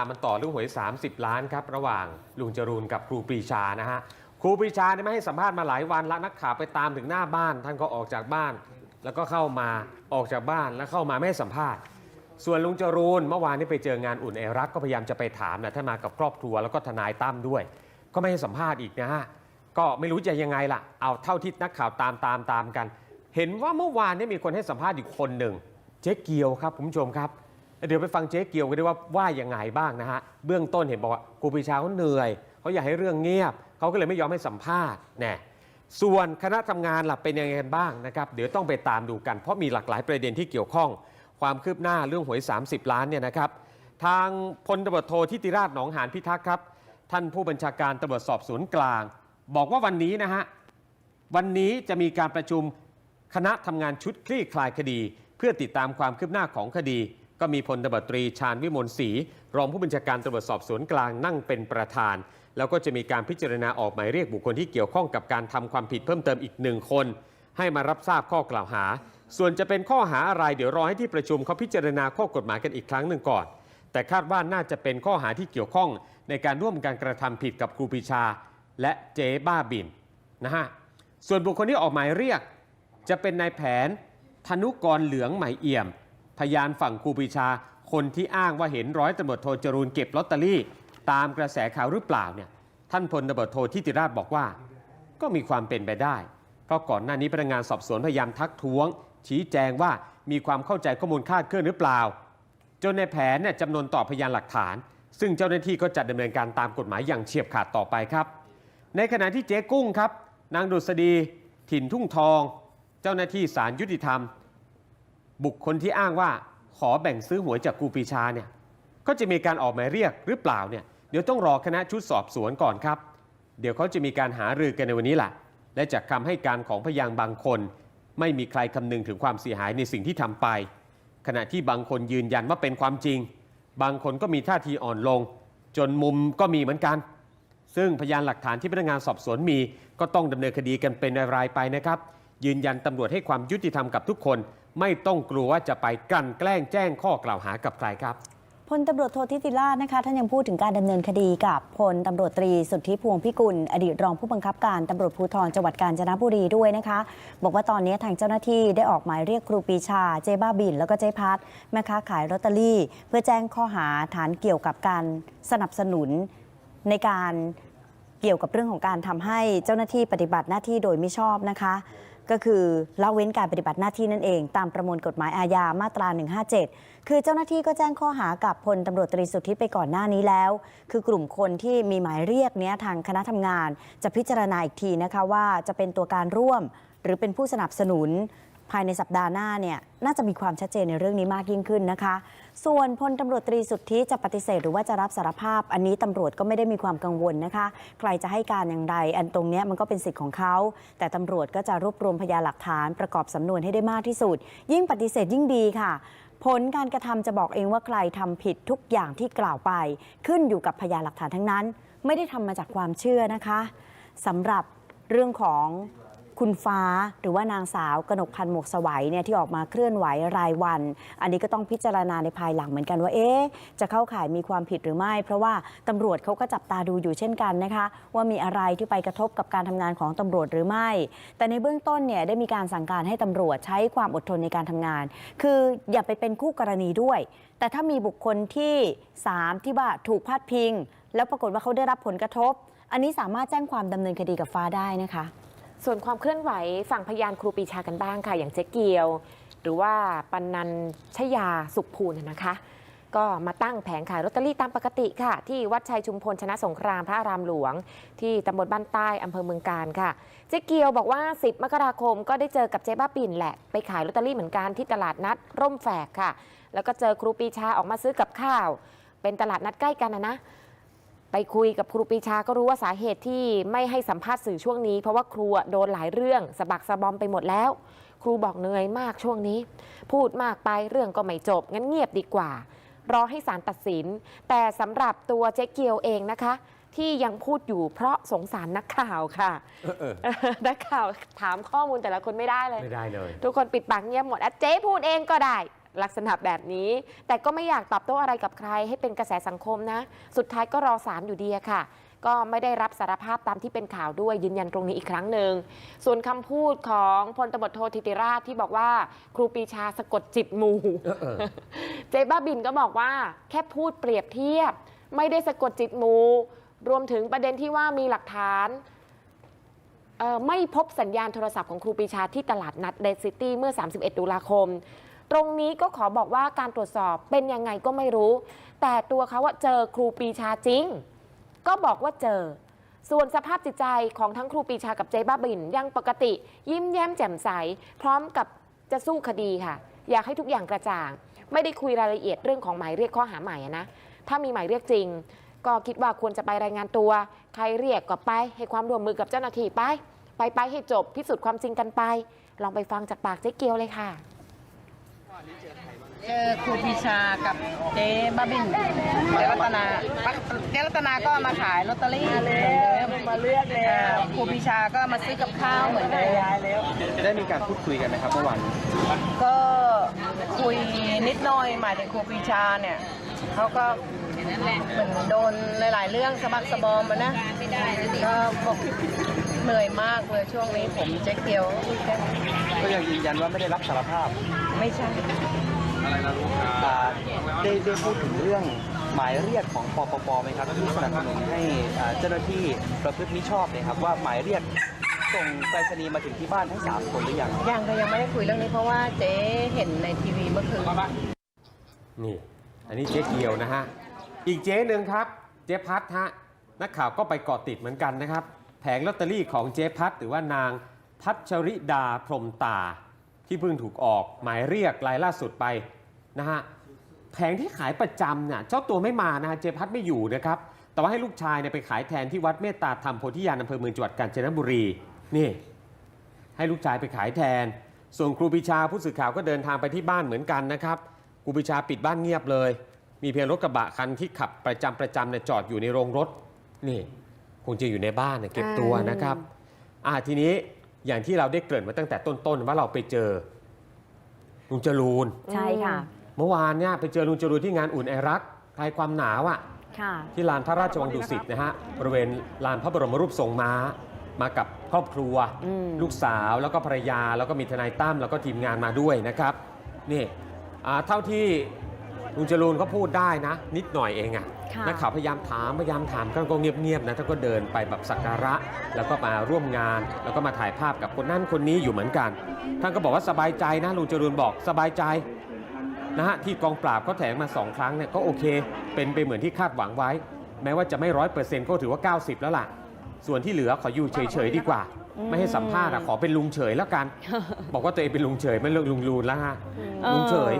ามันต่อเรื่องหวย 30 ล้านครับ ระหว่างลุงจรูนกับครูปรีชานะฮะ ครูปรีชาเนี่ยไม่ให้สัมภาษณ์มาหลายวันล้วนักข่าวไปตามถึงหน้าบ้าน ท่านก็ออกจากบ้าน แล้วก็เข้ามาออกจากบ้านแล้วเข้ามาไม่ให้สัมภาษณ์ ส่วนลุงจรูนเมื่อวานนี้ไปเจองานอุ่นไอรักก็พยายามจะไปถามนะท่านมากับครอบครัวแล้วก็ทนายตั้มด้วย ก็ไม่ให้สัมภาษณ์อีกนะฮะก็ไม่รู้จะยังไงล่ะเอาเท่าที่นักข่าวตามตามตามกัน เห็นว่าเมื่อวานนี้มีคนให้สัมภาษณ์อีกคนหนึ่งเจ๊เกียวครับคุณผู้ชมครับ เดี๋ยวไปฟังเจ๊เกียวกันด้วยว่าว่ายังไงบ้างนะฮะ เบื้องต้นเห็นบอกว่าครูปรีชาเขาเหนื่อยเขาอยากให้เรื่องเงียบเขาก็เลยไม่ยอมให้สัมภาษณ์แน่ส่วนคณะทำงานหล่ะเป็นยังไงกันบ้างนะครับ เดี๋ยวต้องไปตามดูกัน เพราะมีหลากหลายประเด็นที่เกี่ยวข้อง ความคืบหน้าเรื่องหวย 30 ล้านเนี่ยนะครับ ทางพลตำรวจโททิติราชหนองหานพิทักษ์ครับ ท่านผู้บัญชาการตำรวจสอบสวนกลาง บอกว่าวันนี้นะฮะวันนี้จะมีการประชุมคณะทำงานชุดคลี่คลายคดี เพื่อติดตามความคืบหน้าของคดี ก็มีพลตบตรีชาญวิมลศรีรองผู้บัญชาการตำรวจสอบสวนกลางนั่งเป็นประธาน แล้วก็จะมีการพิจารณาออกหมายเรียกบุคคลที่เกี่ยวข้องกับการทำความผิดเพิ่มเติมอีกหนึ่งคน ให้มารับทราบข้อกล่าวหา ส่วนจะเป็นข้อหาอะไรเดี๋ยวรอให้ที่ประชุมเขาพิจารณาข้อกฎหมายกันอีกครั้งหนึ่งก่อน แต่คาดว่าน่าจะเป็นข้อหาที่เกี่ยวข้องในการร่วมการกระทำผิดกับครูปีชา และเจ๊บ้าบินนะฮะส่วนบุคคลที่ออกหมายเรียก จะเป็นนายแผนธนุกรเหลืองไหมเอี่ยม พยานฝั่งครูปรีชา คนที่อ้างว่าเห็นร้อยตำรวจโทจรูนเก็บลอตเตอรี่ ตามกระแสข่าวหรือเปล่าเนี่ยท่านพลตำรวจโททิติราชบอกว่า ก็มีความเป็นไปได้ เพราะก่อนหน้านี้พนักงานสอบสวนพยายามทักท้วง ชี้แจงว่ามีความเข้าใจข้อมูลคลาดเคลื่อนหรือเปล่า จนในแผนเนี่ยจำนวนต่อพยานหลักฐาน ซึ่งเจ้าหน้าที่ก็จะดำเนินการตามกฎหมายอย่างเฉียบขาดต่อไปครับ ในขณะที่เจ๊กุ้งครับ นางดุษฎีถิ่นทุ่งทอง เจ้าหน้าที่ศาลยุติธรรม บุคคลที่อ้างว่าขอแบ่งซื้อหวยจากครูปีชาเนี่ยก็จะมีการออกหมายเรียกหรือเปล่าเนี่ยเดี๋ยวต้องรอคณะชุดสอบสวนก่อนครับ เดี๋ยวเขาจะมีการหารือกันในวันนี้แหละ และจากคำให้การของพยานบางคน ไม่มีใครคำนึงถึงความเสียหายในสิ่งที่ทำไป ขณะที่บางคนยืนยันว่าเป็นความจริง บางคนก็มีท่าทีอ่อนลง จนมุมก็มีเหมือนกัน ซึ่งพยานหลักฐานที่พนักงานสอบสวนมี ก็ต้องดำเนินคดีกันเป็นรายไปนะครับ ยืนยันตำรวจให้ความยุติธรรมกับทุกคน ไม่ต้องกลัวว่าจะไปกลั่นแกล้งแจ้งข้อกล่าวหากับใครครับพลตำรวจโททิติราชนะคะท่านยังพูดถึงการดำเนินคดีกับพลตำรวจตรีสุทธิพวงพิกุล อดีตรองผู้บังคับการตำรวจภูธรจังหวัดกาญจนบุรีด้วยนะคะ บอกว่าตอนนี้ทางเจ้าหน้าที่ได้ออกหมายเรียกครูปีชา เจ๊บ้าบิน แล้วก็เจ๊พัดแม่ค้าขายลอตเตอรี่ เพื่อแจ้งข้อหาฐานเกี่ยวกับการสนับสนุนในการเกี่ยวกับเรื่องของการทำให้เจ้าหน้าที่ปฏิบัติหน้าที่โดยไม่ชอบนะคะ ก็คือละเว้นการปฏิบัติหน้าที่นั่นเอง ตามประมวลกฎหมายอาญามาตรา 157 คือเจ้าหน้าที่ก็แจ้งข้อหากับพลตำรวจตรีสุทธิไปก่อนหน้านี้แล้ว คือกลุ่มคนที่มีหมายเรียกเนี้ยทางคณะทำงาน จะพิจารณาอีกทีนะคะว่าจะเป็นตัวการร่วม หรือเป็นผู้สนับสนุน ภายในสัปดาห์หน้าเนี่ยน่าจะมีความชัดเจนในเรื่องนี้มากยิ่งขึ้นนะคะ ส่วนพลตำรวจตรีสุทธิจะปฏิเสธหรือว่าจะรับสารภาพ อันนี้ตำรวจก็ไม่ได้มีความกังวลนะคะ ใครจะให้การอย่างไร อันตรงเนี้ยมันก็เป็นสิทธิ์ของเขา แต่ตำรวจก็จะรวบรวมพยานหลักฐานประกอบสำนวนให้ได้มากที่สุด ยิ่งปฏิเสธยิ่งดีค่ะผลการกระทำจะบอกเองว่าใครทำผิดทุกอย่างที่กล่าวไป ขึ้นอยู่กับพยานหลักฐานทั้งนั้น ไม่ได้ทำมาจากความเชื่อนะคะสำหรับเรื่องของ คุณฟ้าหรือว่านางสาวกนกพันธ์หมวกสวัยเนี่ยที่ออกมาเคลื่อนไหวรายวัน อันนี้ก็ต้องพิจารณาในภายหลังเหมือนกันว่าเอ๊ะจะเข้าข่ายมีความผิดหรือไม่ เพราะว่าตำรวจเขาก็จับตาดูอยู่เช่นกันนะคะว่ามีอะไรที่ไปกระทบกับการทำงานของตำรวจหรือไม่ แต่ในเบื้องต้นเนี่ยได้มีการสั่งการให้ตำรวจใช้ความอดทนในการทำงาน คืออย่าไปเป็นคู่กรณีด้วย แต่ถ้ามีบุคคลที่สามที่ว่าถูกพาดพิง แล้วปรากฏว่าเขาได้รับผลกระทบ อันนี้สามารถแจ้งความดำเนินคดีกับฟ้าได้นะคะ ส่วนความเคลื่อนไหวฝั่งพยานครูปีชากันบ้างค่ะ อย่างเจ๊เกียว หรือว่าปันนันชยาสุขภูลนะคะ ก็มาตั้งแผงขายลอตเตอรี่ตามปกติค่ะ ที่วัดชัยชุมพลชนะสงครามพระอารามหลวง ที่ตำบลบ้านใต้อำเภอเมืองการค่ะ เจ๊เกียวบอกว่า 10 มกราคมก็ได้เจอกับเจ๊บ้าปิ่นแหละ ไปขายลอตเตอรี่เหมือนกันที่ตลาดนัดร่มแฝกค่ะ แล้วก็เจอครูปีชาออกมาซื้อกับข้าว เป็นตลาดนัดใกล้กันนะนะ ไปคุยกับครูปรีชาก็รู้ว่าสาเหตุที่ไม่ให้สัมภาษณ์สื่อช่วงนี้ เพราะว่าครูอะโดนหลายเรื่องสะบักสะบอมไปหมดแล้ว ครูบอกเหนื่อยมากช่วงนี้ พูดมากไปเรื่องก็ไม่จบ งั้นเงียบดีกว่า รอให้ศาลตัดสิน แต่สำหรับตัวเจ๊เกียวเองนะคะ ที่ยังพูดอยู่เพราะสงสารนักข่าวค่ะเออเออนักข่าวถามข้อมูลแต่ละคนไม่ได้เลย ไม่ได้เลย ทุกคนปิดปากเงียบหมดอะเจ๊พูดเองก็ได้ ลักษณะแบบนี้ แต่ก็ไม่อยากตอบโต้อะไรกับใครให้เป็นกระแสสังคมนะ สุดท้ายก็รอศาลอยู่ดีอะค่ะ ก็ไม่ได้รับสารภาพตามที่เป็นข่าวด้วยยืนยันตรงนี้อีกครั้งหนึ่ง ส่วนคำพูดของพลตำรวจโทธิติราชที่บอกว่า ครูปรีชาสะกดจิตหมู่เออเออเจ๊บ้าบินก็บอกว่า แค่พูดเปรียบเทียบ ไม่ได้สะกดจิตหมูรวมถึงประเด็นที่ว่ามีหลักฐาน เอ่อไม่พบสัญญาณโทรศัพท์ของครูปรีชาที่ตลาดนัดเดซิตี้เมื่อ 31 ตุลาคม ตรงนี้ก็ขอบอกว่าการตรวจสอบเป็นยังไงก็ไม่รู้ แต่ตัวเขาว่าเจอครูปีชาจริง ก็บอกว่าเจอ ส่วนสภาพจิตใจของทั้งครูปีชากับเจ๊บ้าบินยังปกติ ยิ้มแย้มแจ่มใส พร้อมกับจะสู้คดีค่ะ อยากให้ทุกอย่างกระจ่าง ไม่ได้คุยรายละเอียดเรื่องของหมายเรียกข้อหาใหม่อนะถ้ามีหมายเรียกจริง ก็คิดว่าควรจะไปรายงานตัว ใครเรียกก็ไป ให้ความร่วมมือกับเจ้าหน้าที่ไป ไปไปให้จบพิสูจน์ความจริงกันไป ลองไปฟังจากปากเจ๊เกียวเลยค่ะ เจอครูปีชากับเจ๊บ้าบินเจ๊รัตนาเจ๊รัตนาก็มาขายลอตเตอรี่เหมือนเดิมมาเลือกเลยครูปีชาก็มาซื้อกับข้าวเหมือนเดิมได้มีการพูดคุยกันไหมครับเมื่อวานนี้ก็คุยนิดหน่อยหมายถึงครูปีชาเนี่ยเขาก็เหมือนโดนหลาย ๆ เรื่องสะบักสะบอมมานะก็บอก เหนื่อยมากเลยช่วงนี้ผมเจ๊เกียวแค่ก็ยังยืนยันว่าไม่ได้รับสารภาพไม่ใช่อ่าได้ได้พูดถึงเรื่องหมายเรียกของปปปไหมครับที่สนับสนุนให้อ่าเจ้าหน้าที่ประพฤติมิชอบเนี่ยครับว่าหมายเรียกส่งไปรษณีย์มาถึงที่บ้านทั้งสามคนหรือยัง ยังก็ยังไม่ได้คุยเรื่องนี้เพราะว่าเจ๊เห็นในทีวีเมื่อคืน นี่ อันนี้เจ๊เกียวนะฮะ อีกเจ๊หนึ่งครับ เจ๊พัดฮะ นักข่าวก็ไปเกาะติดเหมือนกันนะครับ แผงลอตเตอรี่ของเจ๊พัดหรือว่านางพัชริดาพรมตา ที่เพิ่งถูกออกหมายเรียกรายล่าสุดไปนะฮะแผงที่ขายประจำเนี่ยเจ้าตัวไม่มานะฮะเจ๊พัดไม่อยู่นะครับ แต่ว่าให้ลูกชายเนี่ยไปขายแทนที่วัดเมตตาธรรมโพธิญาณอำเภอเมืองจังหวัดกาญจนบุรี นี่ ให้ลูกชายไปขายแทน ส่วนครูปรีชาผู้สื่อข่าวก็เดินทางไปที่บ้านเหมือนกันนะครับครูปรีชาปิดบ้านเงียบเลย มีเพียงรถกระบะคันที่ขับประจำประจำเนี่ยจอดอยู่ในโรงรถนี่ คงจะอยู่ในบ้านเนี่ยเก็บตัวนะครับอ่าทีนี้อย่างที่เราได้เกริ่นมาตั้งแต่ต้นๆว่าเราไปเจอลุงจรูนใช่ค่ะ เมื่อวานเนี่ยไปเจอลุงจรูนที่งานอุ่นไอรักคลายความหนาวอะค่ะที่ลานพระราชวังดุสิตนะฮะบริเวณลานพระบรมรูปทรงม้ามากับครอบครัวอืมลูกสาวแล้วก็ภรรยา แล้วก็มีทนายตั้มแล้วก็ทีมงานมาด้วยนะครับนี่อ่าเท่าที่ ลุงจรูนเขาพูดได้นะ นิดหน่อยเองอะค่ะนักข่าวพยายามถามพยายามถามก็ก็เงียบๆนะท่านก็เดินไปแบบสักการะ แล้วก็มาร่วมงาน แล้วก็มาถ่ายภาพกับคนนั้นคนนี้อยู่เหมือนกัน ท่านก็บอกว่าสบายใจนะลุงจรูนบอกสบายใจนะฮะที่กองปราบเขาแถลงมา2ครั้งเนี่ยก็โอเค เป็นไปเหมือนที่คาดหวังไว้ แม้ว่าจะไม่ร้อยเปอร์เซ็นต์ก็ถือว่า 90 แล้วล่ะ ส่วนที่เหลือขออยู่เฉยๆดีกว่าไม่ให้สัมภาษณ์อะขอเป็นลุงเฉยแล้วกัน บอกว่าตัวเองเป็นลุงเฉยไม่เลิกลุงลูนแล้วฮะเออลุงเฉย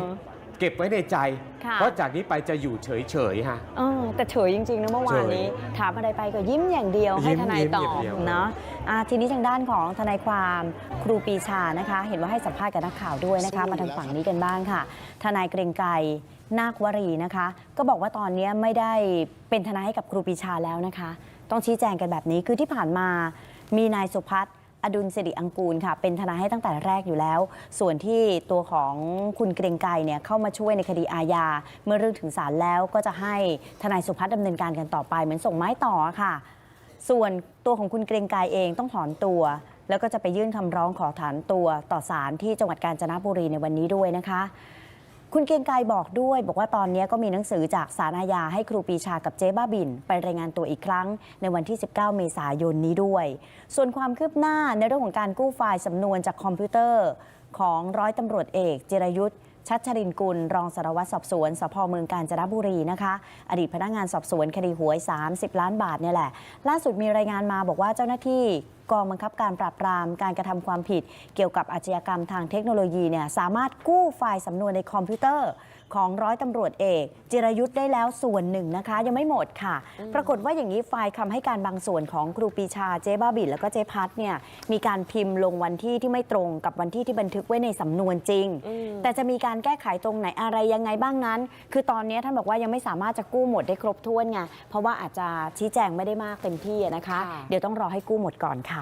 เก็บไว้ในใจ ค่ะ เพราะจากนี้ไปจะอยู่เฉยๆฮะ เออแต่เฉยจริงๆนะเมื่อวานนี้ ถามอะไรไปก็ยิ้มอย่างเดียวยิ้ให้มทนายยิ้มตอบอย่างเดียว เนาะอะทีนี้ทางด้านของทนายความครูปรีชานะคะ เห็นว่าให้สัมภาษณ์กับนักข่าวด้วยนะคะ มาทางฝั่งนี้กันบ้างค่ะ ทนายเกรงไกรนาควรีนะคะ ก็บอกว่าตอนนี้ไม่ได้เป็นทนายให้กับครูปรีชาแล้วนะคะ ต้องชี้แจงกันแบบนี้คือที่ผ่านมามีนายสุพัฒน์ อดุลสิริอังกูลค่ะ เป็นทนายให้ตั้งแต่แรกอยู่แล้ว ส่วนที่ตัวของคุณเกรงไกรเนี่ยเข้ามาช่วยในคดีอาญาเมื่อเรื่องถึงศาลแล้วก็จะให้ทนายสุพัฒน์ดำเนินการกันต่อไปเหมือนส่งไม้ต่อค่ะ ส่วนตัวของคุณเกรงไกรเองต้องถอนตัว แล้วก็จะไปยื่นคำร้องขอถอนตัวต่อศาลที่จังหวัดกาญจนบุรีในวันนี้ด้วยนะคะ คุณเกียงไกรบอกด้วย บอกว่าตอนนี้ก็มีหนังสือจากสารอาญาให้ครูปีชากับเจ๊บ้าบิน ไปรายงานตัวอีกครั้ง ในวันที่ 19 เมษายนนี้ด้วย ส่วนความคืบหน้าในเรื่องของการกู้ไฟล์สำนวนจากคอมพิวเตอร์ ของร้อยตำรวจเอกเจรยุทธ์ชัชรินกุล รองสารวัตรสอบสวนสพเมืองกาญจนบุรีนะคะ อดีตพนักงานสอบสวนคดีหวย 30 ล้านบาทเนี่ยแหละ ล่าสุดมีรายงานมาบอกว่าเจ้าหน้าที่กองบังคับการปราบปรามการกระทำความผิด เกี่ยวกับอาชญากรรมทางเทคโนโลยีเนี่ยสามารถกู้ไฟล์สำนวนในคอมพิวเตอร์ของร้อยตำรวจเอก จิรยุทธ์ได้แล้วส่วนหนึ่งนะคะ ยังไม่หมดค่ะ ปรากฏว่าอย่างนี้ไฟล์คำให้การบางส่วนของครูปรีชาเจ๊บ้าบินแล้วก็เจ๊พัดเนี่ยมีการพิมพ์ลงวันที่ที่ไม่ตรงกับวันที่ที่บันทึกไว้ในสำนวนจริงอืมแต่จะมีการแก้ไขตรงไหนอะไรยังไงบ้างนั้น คือตอนนี้ท่านบอกว่ายังไม่สามารถจะกู้หมดได้ครบถ้วนไงเพราะว่าอาจจะชี้แจงไม่ได้มากเต็มที่อะนะคะ เดี๋ยวต้องรอให้กู้หมดก่อนค่ะ